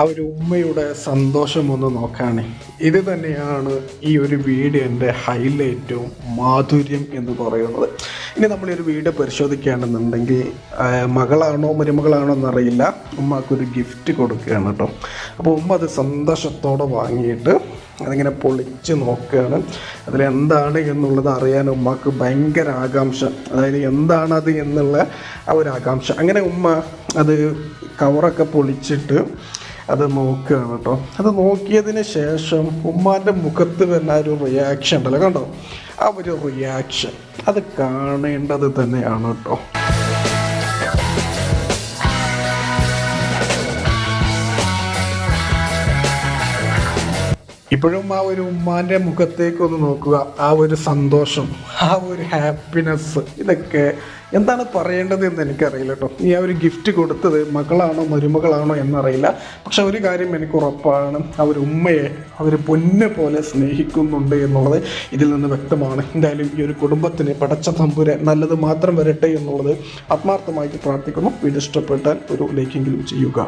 ആ ഒരു ഉമ്മയുടെ സന്തോഷം ഒന്ന് നോക്കുകയാണ് ഇത് തന്നെയാണ് ഈ ഒരു വീഡിയോന്റെ ഹൈലൈറ്റും മാധുര്യം എന്ന് പറയുന്നത്. ഇനി നമ്മൾ ഒരു വീഡിയോ പരിശോധിക്കുകയാണെന്നുണ്ടെങ്കിൽ മകളാണോ മരുമകളാണോ എന്നറിയില്ല. ഉമ്മക്കൊരു ഗിഫ്റ്റ് കൊടുക്കുകയാണ് കേട്ടോ. അപ്പോൾ ഉമ്മ അത് സന്തോഷത്തോടെ വാങ്ങിയിട്ട് അതിങ്ങനെ പൊളിച്ച് നോക്കുകയാണ്. അതിലെന്താണ് എന്നുള്ളത് അറിയാൻ ഉമ്മക്ക് ഭയങ്കര ആകാംക്ഷ. അതായത് എന്താണത് എന്നുള്ള ആ ഒരു ആകാംക്ഷ. അങ്ങനെ ഉമ്മ അത് കവറൊക്കെ പൊളിച്ചിട്ട് അത് നോക്കുകയാണ് കേട്ടോ. അത് നോക്കിയതിന് ശേഷം ഉമ്മാന്റെ മുഖത്ത് തന്നെ ഒരു റിയാക്ഷൻ ഉണ്ടല്ലോ കണ്ടോ? ആ ഒരു റിയാക്ഷൻ അത് കാണേണ്ടത് തന്നെയാണ് കേട്ടോ. ഇപ്പോഴും ആ ഒരു ഉമ്മാന്റെ മുഖത്തേക്ക് ഒന്ന് നോക്കുക. ആ ഒരു സന്തോഷം ആ ഒരു ഹാപ്പിനെസ് ഇതൊക്കെ എന്താണ് പറയേണ്ടത് എന്ന് എനിക്കറിയില്ല കേട്ടോ. ഈ ആ ഒരു ഗിഫ്റ്റ് കൊടുത്തത് മകളാണോ മരുമകളാണോ എന്നറിയില്ല. പക്ഷെ ഒരു കാര്യം എനിക്ക് ഉറപ്പാണ്. ആ ഒരു ഉമ്മയെ അവർ പൊന്നെ പോലെ സ്നേഹിക്കുന്നുണ്ട് എന്നുള്ളത് ഇതിൽ നിന്ന് വ്യക്തമാണ്. എന്തായാലും ഈ ഒരു കുടുംബത്തിന് പടച്ച തമ്പുര നല്ലത് മാത്രം വരട്ടെ എന്നുള്ളത് ആത്മാർത്ഥമായിട്ട് പ്രാർത്ഥിക്കുന്നു. വീട് ഇഷ്ടപ്പെട്ടാൽ ഒരു ലൈക്കെങ്കിലും ചെയ്യുക.